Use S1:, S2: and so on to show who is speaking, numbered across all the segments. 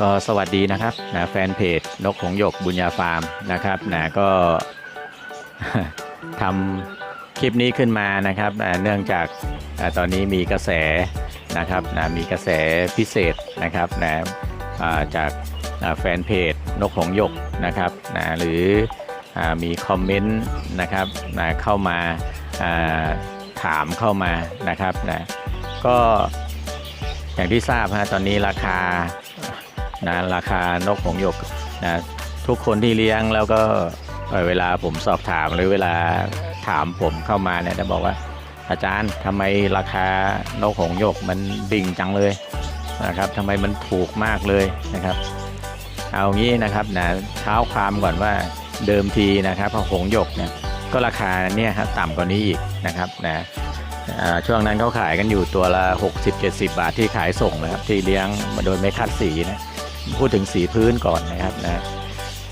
S1: ก็สวัสดีนะครับนะแฟนเพจนกหงหยกบุญญาฟาร์มนะครับนะก็ทำคลิปนี้ขึ้นมานะครับนะเนื่องจากอ่าตอนนี้มีกระแสนะครับนะมีกระแสพิเศษนะครับนะจากอ่าแฟนเพจนกหงหยกนะครับนะหรืออมีคอมเมนต์นะครับนะเข้ามาอ่าถามเข้ามานะครับนะก็อย่างที่ทราบฮะตอนนี้ราคา นะราคานกหงหยกนะทุกคนที่เลี้ยงแล้วก็เอ่อเวลาผมสอบถามหรือเวลาถามผมเข้ามาเนี่ยจะบอกว่า อาจารย์ทำไมราคานกหงหยกมันดิ่งจังเลยนะครับทำไมมันถูกมากเลยนะครับ เอางี้นะครับนะเท้าความก่อนว่าเดิมทีนะครับพอหงหยกเนี่ยก็ราคาเนี่ยครับต่ำกว่านี้อีกนะครับนะช่วงนั้นเขาขายกันอยู่ตัวละ 60-70 บาทที่ขายส่งนะครับ ที่เลี้ยงโดยไม่คัดสีนะ พูดถึงสีพื้นก่อนนะครับนะ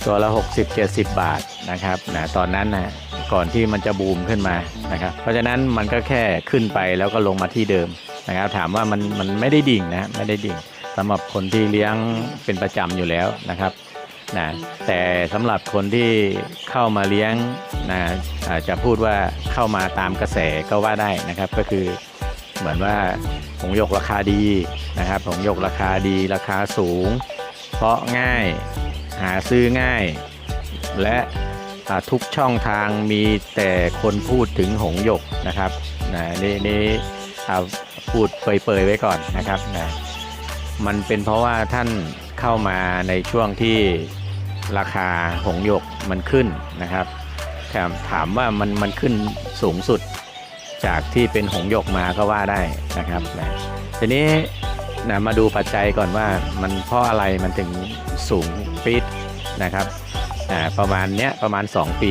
S1: ตัวละ 60-70 บาทนะครับนะตอนนั้นนะก่อนที่มันจะบูมขึ้นมานะครับ เพราะฉะนั้นมันก็แค่ขึ้นไปแล้วก็ลงมาที่เดิมนะครับ ถามว่ามันมันไม่ได้ดิ่งนะไม่ได้ดิ่งสำหรับคนที่เลี้ยงเป็นประจำอยู่แล้วนะครับนะแต่สำหรับคนที่เข้ามาเลี้ยงนะอาจจะพูดว่าเข้ามาตามกระแสก็ว่าได้นะครับ ก็คือเหมือนว่าผงยกราคาดีนะครับผงยกราคาดีราคาสูง ราะง่าย หาซื้อง่าย และทุกช่องทางมีแต่คนพูดถึงหงหยกนะครับนะนี่นี่เอาพูดเปยๆไว้ก่อนนะครับนะมันเป็นเพราะว่าท่านเข้ามาในช่วงที่ราคาหงหยกมันขึ้นนะครับถามถามว่ามันมันขึ้นสูงสุดจากที่เป็นหงหยกมาก็ว่าได้นะครับนะทีนี้ นะมาดูปัจจัยก่อนว่ามันเพราะอะไรมันถึงสูงปีดนะครับอ่าประมาณเนี้ยประมาณ 2 ปี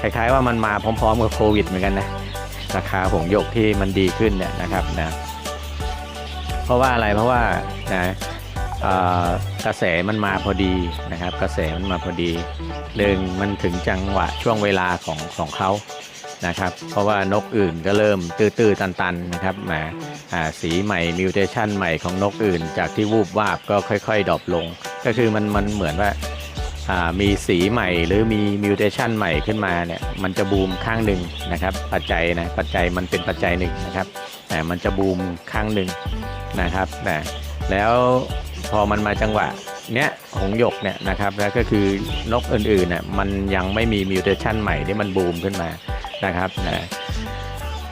S1: คล้ายๆว่ามันมาพร้อมๆกับโควิดเหมือนกันนะราคาหงหยกที่มันดีขึ้นเนี่ยนะครับนะเพราะว่าอะไรเพราะว่านะกระแสมันมาพอดีนะครับ กระแสมันมาพอดีหนึ่งมันถึงจังหวะช่วงเวลาของของเขา นะครับ เพราะว่านกอื่นก็เริ่มตื้อๆตันๆนะครับมาอ่าสีใหม่มิวเทชันใหม่ของนกอื่น จากที่วูบวาบก็ค่อยๆดรอปลง ก็คือมันมันเหมือนว่ามีสีใหม่หรือมีมิวเทชันใหม่ขึ้นมาเนี่ยมันจะบูมข้างหนึ่งนะครับปัจจัยนะปัจจัยมันเป็นปัจจัยหนึ่งนะครับแต่มันจะบูมข้างหนึ่งนะครับนะแล้วพอมันมาจังหวะเนี้ยหงหยกเนี่ยนะครับแล้วก็คือนกอื่นๆเนี่ยมันยังไม่มีมิวเทชันใหม่ที่มันบูมขึ้นมา นะครับนะ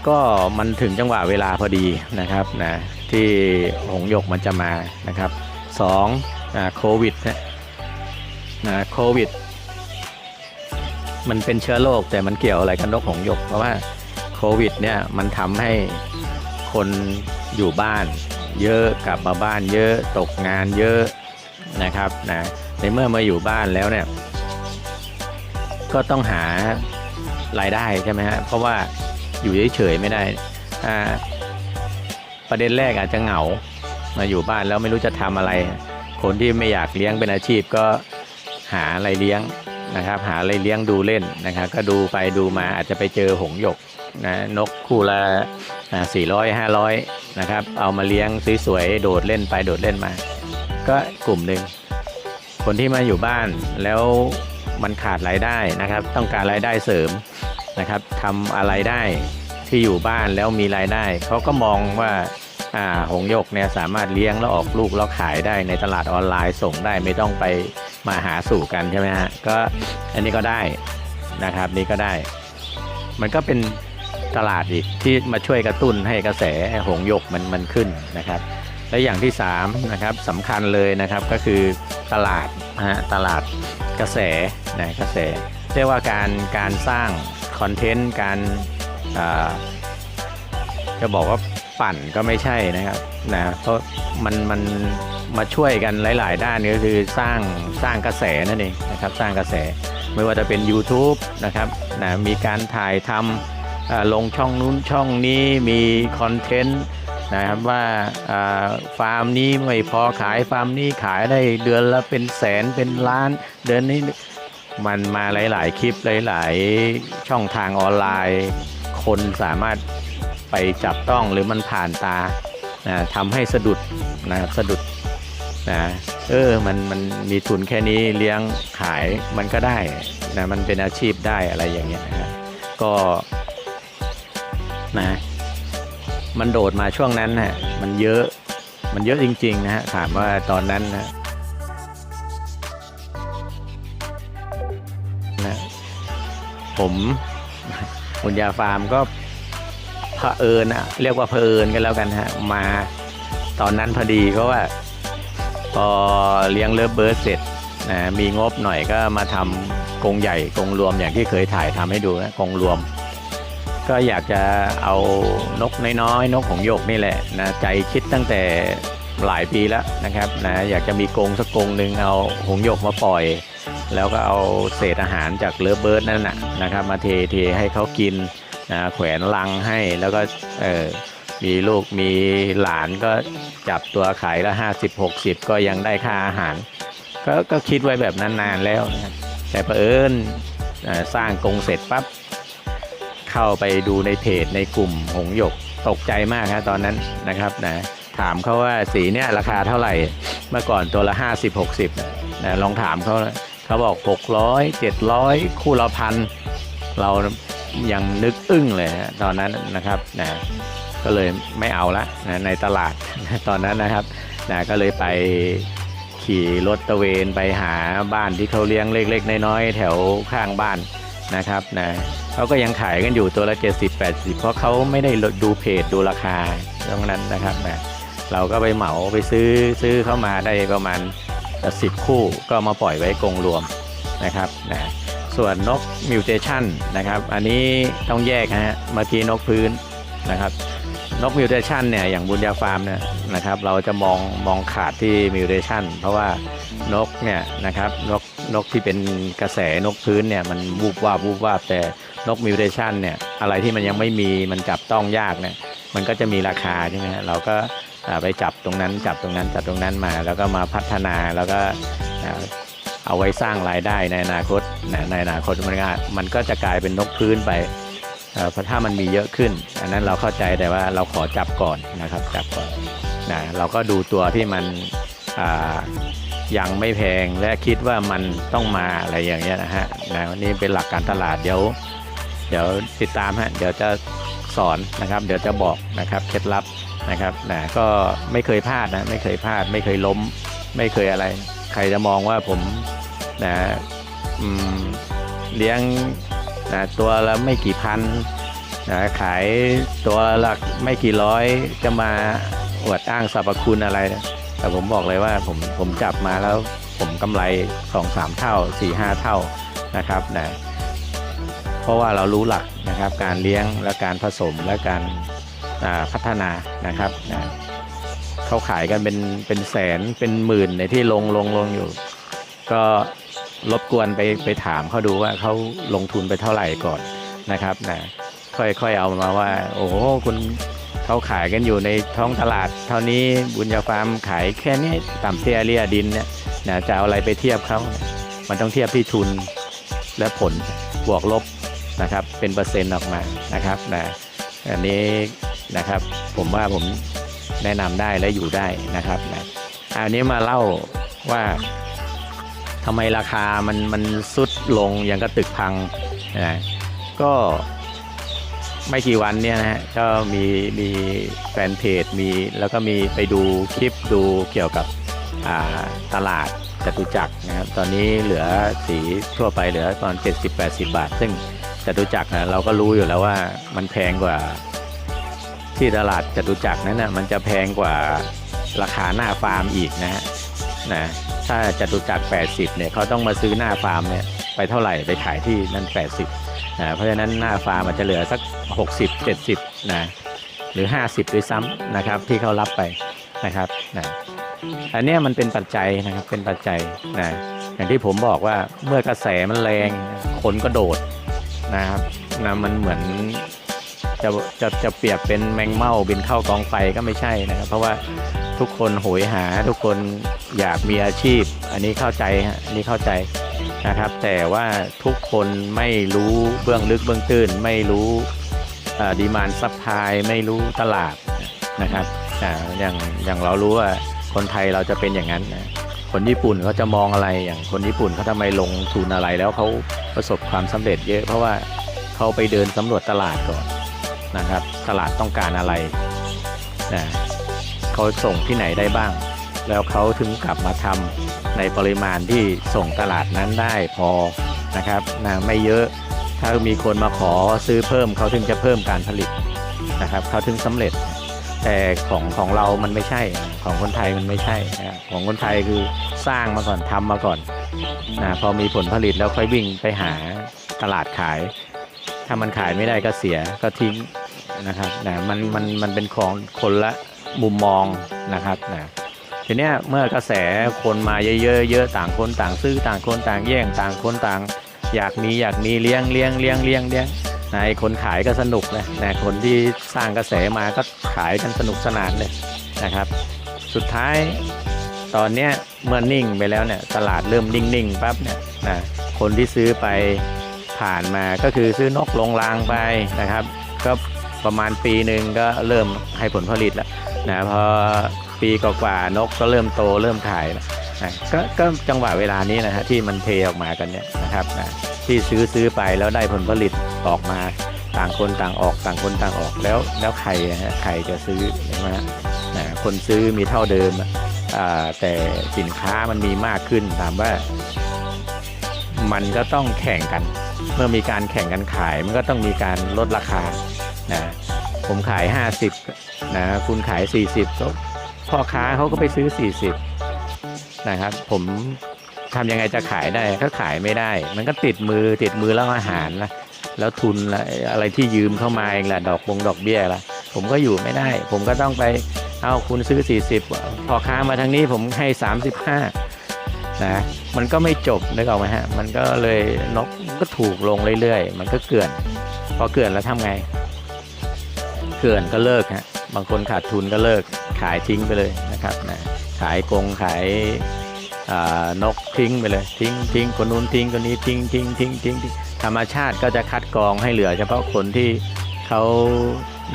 S1: ก็มันถึงจังหวะเวลาพอดีนะครับนะที่หงยกมันจะมานะครับสองโควิดนะโควิด มันเป็นเชื้อโรคแต่มันเกี่ยวอะไรกับนกหงส์หยก เพราะว่าโควิดเนี่ยมันทำให้คนอยู่บ้านเยอะกลับมาบ้านเยอะตกงานเยอะนะครับนะในเมื่อมาอยู่บ้านแล้วเนี่ยก็ต้องหา รายได้ใช่ไหมฮะเพราะว่าอยู่เฉยๆไม่ได้อ่าประเด็นแรกอาจจะเหงามาอยู่บ้านแล้วไม่รู้จะทำอะไร คนที่ไม่อยากเลี้ยงเป็นอาชีพก็หาอะไรเลี้ยงนะครับ หาอะไรเลี้ยงดูเล่นนะครับ ก็ดูไปดูมาอาจจะไปเจอหงหยกนะนกคู่ละสี่ร้อยห้าร้อยนะครับ เอามาเลี้ยงสวยๆโดดเล่นไปโดดเล่นมา ก็กลุ่มหนึ่งคนที่มาอยู่บ้านแล้วมันขาดรายได้นะครับ ต้องการรายได้เสริม นะครับทำอะไรได้ที่อยู่บ้านแล้วมีรายได้ เขาก็มองว่าอ่าหงยกเนี่ยสามารถเลี้ยงแล้วออกลูกแล้วขายได้ในตลาดออนไลน์ส่งได้ไม่ต้องไปมาหาสู่กันใช่ไหมฮะก็อันนี้ก็ได้นะครับนี่ก็ได้ มันก็เป็นตลาดอีกที่มาช่วยกระตุ้นให้กระแสหงยกมันมันขึ้นนะครับ และอย่างที่3นะครับสำคัญเลยนะครับก็คือตลาดฮะตลาดกระแสนะกระแส เรียกว่าการการสร้าง คอนเทนต์การจะบอกว่าปั่นก็ไม่ใช่นะครับนะเพราะมันมันมาช่วยกันหลาย ๆ ด้านก็คือสร้างสร้างกระแสนั่นเองนะครับสร้างกระแสไม่ว่าจะเป็น YouTube นะครับนะมีการถ่ายทำลงช่องนู้นช่องนี้มีคอนเทนต์นะครับว่าฟาร์มนี้ไม่พอขายฟาร์มนี้ขายได้เดือนละเป็นแสนเป็นล้าน เดือนนี้ มันมาหลาย ๆ คลิปหลาย ๆ ช่องทางออนไลน์ คนสามารถไปจับต้องหรือมันผ่านตานะทำให้สะดุดนะครับสะดุดนะเออมันมันมีทุนแค่นี้เลี้ยงขายมันก็ได้นะมันเป็นอาชีพได้อะไรอย่างเงี้ยนะฮะก็นะมันโดดมาช่วงนั้นฮะมันเยอะมันเยอะจริง ๆ นะฮะถามว่าตอนนั้นนะ ผมบุญญาฟาร์มก็เผอิญนะเรียกว่าเผอิญกันแล้วกันฮะมาตอนนั้นพอดีก็ว่าพอเลี้ยงเลิฟเบิร์ดเสร็จนะมีงบหน่อยก็มาทำกรงใหญ่กรงรวมอย่างที่เคยถ่ายทำให้ดูนะกรงรวม ก็อยากจะเอานกน้อยๆนกของส์หยกนี่แหละนะใจคิดตั้งแต่หลายปีแล้วนะครับนะอยากจะมีกรงสักกรงหนึ่งเอาหงส์หยกมาปล่อย แล้วก็เอาเศษอาหารจากเลิฟเบิร์ดนั่นนะนะครับ มาเทเทให้เขากินนะแขวนลังให้แล้วก็เออมีลูกมีหลานก็จับตัวขายละห้าสิบหกสิบก็ยังได้ค่าอาหาร ก็ก็คิดไว้แบบนั้นนานแล้วนะแต่เผอิญเอ่อสร้างกรงเสร็จปั๊บเข้าไปดูในเพจในกลุ่มหงหยกตกใจมากครับตอนนั้นนะครับนะถามเขาว่าสีเนี่ยราคาเท่าไหร่เมื่อก่อนตัวละ 50 60นะลองถามเขา เขาบอก 600 700 คู่ละพัน เรายังนึกอึ้งเลยฮะตอนนั้นนะครับนะก็เลยไม่เอาละนะในตลาดตอนนั้นนะครับนะก็เลยไปขี่รถตะเวนไปหาบ้านที่เขาเลี้ยงเล็ก ๆ น้อยๆแถวข้างบ้านนะครับนะเขาก็ยังขายกันอยู่ตัวละ 70 80 เพราะเขาไม่ได้ดูเพจดูราคาตรงนั้นนะครับนะเราก็ไปเหมาไปซื้อซื้อเข้ามาได้ประมาณ 10คู่ก็มาปล่อยไว้กรงรวมนะครับนะส่วนนกมิวเทชันนะครับ อันนี้ต้องแยกนะฮะเมื่อกี้นกพื้นนะครับนกมิวเทชันเนี่ยอย่างบุญญาฟาร์มเนี่ยนะครับ เราจะมองมองขาดที่มิวเทชันเพราะว่านกเนี่ยนะครับนกนกที่เป็นกระแสนกพื้นเนี่ยมันวูบวาบวูบวาบแต่นกมิวเทชันเนี่ยอะไรที่มันยังไม่มีมันจับต้องยากเนี่ยมันก็จะมีราคาใช่ไหมฮะเราก็ ไปจับตรงนั้นจับตรงนั้นจับตรงนั้นมา แล้วก็มาพัฒนาแล้วก็เอาไว้สร้างรายได้ในอนาคตนะในอนาคตมันก็มันก็จะกลายเป็นนกพื้นไปเพราะถ้ามันมีเยอะขึ้น อันนั้นเราเข้าใจแต่ว่าเราขอจับก่อนนะครับจับก่อนนะเราก็ดูตัวที่มันยังไม่แพงและคิดว่ามันต้องมาอะไรอย่างเงี้ยนะฮะนะนี่เป็นหลักการตลาดเดี๋ยว เดี๋ยวติดตามฮะเดี๋ยวจะ สอนนะครับ เดี๋ยวจะบอกนะครับเคล็ดลับนะครับนะก็ไม่เคยพลาดนะไม่เคยพลาด ไม่เคยล้ม ไม่เคยอะไร ใครจะมองว่าผมนะเลี้ยงนะตัวละไม่กี่พันนะขายตัวละไม่กี่ร้อยจะมาอวดอ้างสรรพคุณอะไรนะแต่ผมบอกเลยว่าผมผมจับมาแล้วผมกำไรสองสามเท่าสี่ห้าเท่านะครับนะ เพราะว่าเรารู้หลักนะครับการเลี้ยงและการผสมและการพัฒนานะครับนะเขาขายกันเป็นเป็นแสนเป็นหมื่นในที่ลงลงลงอยู่ ก็รบกวนไปไปถามเขาดูว่าเขาลงทุนไปเท่าไหร่ก่อนนะครับนะค่อยๆเอามาว่า โอ้โหคุณเขาขายกันอยู่ในท้องตลาด เท่านี้บุญญาฟาร์มขายแค่นี้ต่ำเตี้ยเรียดินเนี่ยนะจะเอาอะไรไปเทียบเขามันต้องเทียบที่ทุนและผลบวกลบ นะครับเป็นเปอร์เซ็นต์ออกมานะครับนะอันนี้นะครับผมว่าผมแนะนำได้และอยู่ได้นะครับนะอันนี้มาเล่าว่าทำไมราคามันมันสุดลงอย่างกับตึกพังนะก็ไม่กี่วันเนี่ยนะฮะก็มีมีแฟนเพจมีแล้วก็มีไปดูคลิปดูเกี่ยวกับตลาดจตุจักรนะครับตอนนี้เหลือสีทั่วไปเหลือตอน 70-80 บาท ซึ่ง จตุจักรนะเราก็รู้อยู่แล้วว่ามันแพงกว่า ที่ตลาดจตุจักรนั้นนะมันจะแพงกว่าราคาหน้าฟาร์มอีกนะฮะนะถ้าจตุจักร80เนี่ยเขาต้องมาซื้อหน้าฟาร์มเนี่ยไปเท่าไหร่ไปขายที่นั่น 80นะเพราะฉะนั้นหน้าฟาร์มอาจจะเหลือสัก 60 70นะหรือ 50 ด้วยซ้ำนะครับที่เขารับไปนะครับนะอันเนี้ยมันเป็นปัจจัยนะครับเป็นปัจจัยนะอย่างที่ผมบอกว่าเมื่อกระแสมันแรงคนก็โดด นะครับนะมันเหมือนจะจะจะเปรียบเป็นแมงเม่าบินเข้ากองไฟก็ไม่ใช่นะครับ เพราะว่าทุกคนโหยหาทุกคนอยากมีอาชีพ อันนี้เข้าใจฮะอันนี้เข้าใจนะครับ แต่ว่าทุกคนไม่รู้เบื้องลึกเบื้องตื้นไม่รู้ดีมานซัพพลายไม่รู้ตลาดนะครับออย่างอย่างเรารู้ว่าคนไทยเราจะเป็นอย่างนั้นนะ คนญี่ปุ่นเขาจะมองอะไรอย่างคนญี่ปุ่นเขาทำไมลงทุนอะไรแล้วเขาประสบความสำเร็จเยอะ เพราะว่าเขาไปเดินสำรวจตลาดก่อนนะครับ ตลาดต้องการอะไรนะเขาส่งที่ไหนได้บ้าง แล้วเขาถึงกลับมาทำในปริมาณที่ส่งตลาดนั้นได้พอนะครับนะไม่เยอะถ้ามีคนมาขอซื้อเพิ่มเขาถึงจะเพิ่มการผลิตนะครับเขาถึงสำเร็จ แต่ของของเรามันไม่ใช่ ของคนไทยมันไม่ใช่นะของคนไทยคือสร้างมาก่อนทำมาก่อนนะพอมีผลผลิตแล้วค่อยวิ่งไปหาตลาดขาย ถ้ามันขายไม่ได้ก็เสียก็ทิ้งนะครับนะมันมันมันเป็นของคนละมุมมองนะครับนะทีเนี้ยเมื่อกระแสคนมาเยอะๆเยอะต่างคนต่างซื้อต่างคนต่างแย่งต่างคนต่าง อยากมีอยากมีเลี้ยงเลี้ยงเลี้ยงเลี้ยงเลี้ยง นะคนขายก็สนุกนะนะคนที่สร้างกระแสมาก็ขายกันสนุกสนานเลยนะครับ สุดท้ายตอนเนี้ยเมื่อนิ่งไปแล้วเนี่ยตลาดเริ่มนิ่งๆปั๊บเนี่ยนะคนที่ซื้อไปผ่านมาก็คือซื้อนกลงรางไปนะครับ ก็ประมาณปีหนึ่งก็เริ่มให้ผลผลิตแล้วนะพอปีกว่าๆนกก็เริ่มโตเริ่มขายแล้วนะกก็จังหวะเวลานี้นะฮะที่มันเทออกมากันเนี่ยนะครับนะที่ซื้อซื้อไปแล้วได้ผลผลิต ออกมาต่างคนต่างออกต่างคนต่างออกแล้วแล้วใครฮะใครจะซื้อใช่ไหมฮะนะคนซื้อมีเท่าเดิมแต่สินค้ามันมีมากขึ้นถามว่า มันก็ต้องแข่งกัน เมื่อมีการแข่งกันขายมันก็ต้องมีการลดราคานะผมขาย 50นะคุณขาย 40ก็พ่อค้าเขาก็ไปซื้อ 40นะครับผมทำยังไงจะขายได้ก็ขายไม่ได้ มันก็ติดมือติดมือแล้วอาหารนะ แล้วทุนอะไรที่ยืมเข้ามาเองแหละดอกบงดอกเบี้ยละผมก็อยู่ไม่ได้ ผมก็ต้องไปเอาคุณซื้อ 40 พอค้ามาทางนี้ผมให้ 35นะมันก็ไม่จบนึกออกไหมฮะ มันก็เลยนกก็ถูกลงเรื่อยๆ มันก็เกลื่อนพอเกลื่อนแล้วทำไง เกลื่อนก็เลิกฮะบางคนขาดทุนก็เลิกขายทิ้งไปเลยนะครับนะขายกงขายนกทิ้งไปเลย ทิ้งทิ้งคนนู้นทิ้งคนนี้ทิ้งทิ้งทิ้งทิ้งทิ้ง ธรรมชาติก็จะคัดกรองให้เหลือ เฉพาะคนที่เขา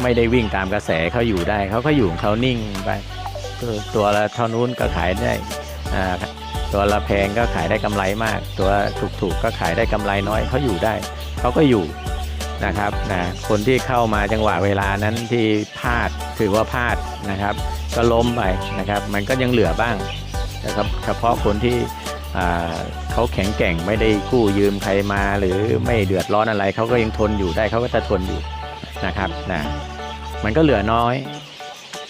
S1: ไม่ได้วิ่งตามกระแสเขาอยู่ได้เขาก็อยู่ของเขานิ่งไปตัวละเท่านู้นก็ขายได้ตัวละแพงก็ขายได้กำไรมาก ตัวถูกๆก็ขายได้กำไรน้อยเขาอยู่ได้เขาก็อยู่นะครับนะคนที่เข้ามาจังหวะเวลานั้นที่พลาดถือว่าพลาดนะครับ ก็ล้มไปนะครับ มันก็ยังเหลือบ้างนะครับเฉพาะคนที่อ่า เขาแข็งแกร่งไม่ได้กู้ยืมใครมา หรือไม่เดือดร้อนอะไรเขาก็ยังทนอยู่ได้เขาก็จะทนอยู่นะครับนะมันก็เหลือน้อย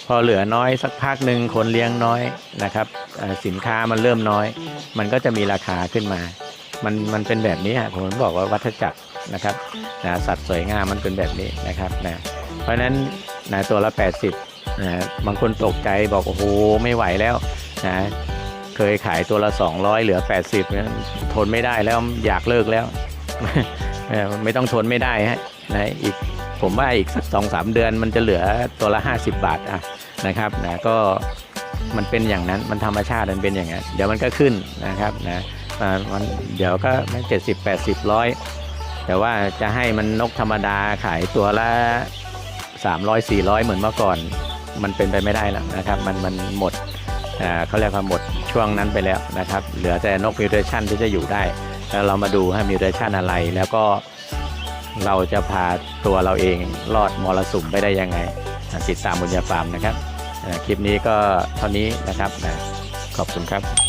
S1: พอเหลือน้อยสักพักหนึ่งคนเลี้ยงน้อยนะครับสินค้ามันเริ่มน้อย มันก็จะมีราคาขึ้นมา มันมันเป็นแบบนี้ผมบอกว่าวัฏจักรนะครับนะสัตว์สวยงามมันเป็นแบบนี้นะครับนะเพราะฉะนั้นนะตัวละ 80นะบางคนตกใจบอกโอ้โหไม่ไหวแล้วนะ เคยขายตัวละ 200 เหลือ 80เนี่ยทนไม่ได้แล้วอยากเลิกแล้ว ไม่ต้องทนไม่ได้ฮะนะอีกผมว่าอีกสักสองสามเดือนมันจะเหลือตัวละ 50 บาทอะนะครับนะก็มันเป็นอย่างนั้นมันธรรมชาติมันเป็นอย่างนั้นเดี๋ยวมันก็ขึ้นนะครับนะมันเดี๋ยวก็เจ็ดสิบแปดสิบร้อยแต่ว่าจะให้มันนกธรรมดาขายตัวละ 300 400 เหมือนเมื่อก่อน มันเป็นไปไม่ได้แล้วนะครับ มันมันหมด เขาเรียกว่าหมดช่วงนั้นไปแล้วนะครับ เหลือแต่นกมิวเทชันที่จะอยู่ได้ แล้วเรามาดูให้มิวเทชันอะไร แล้วก็เราจะพาตัวเราเองรอดมรสุมไปได้ยังไงติดตามบุญญาฟาร์มนะครับคลิปนี้ก็เท่านี้นะครับขอบคุณครับ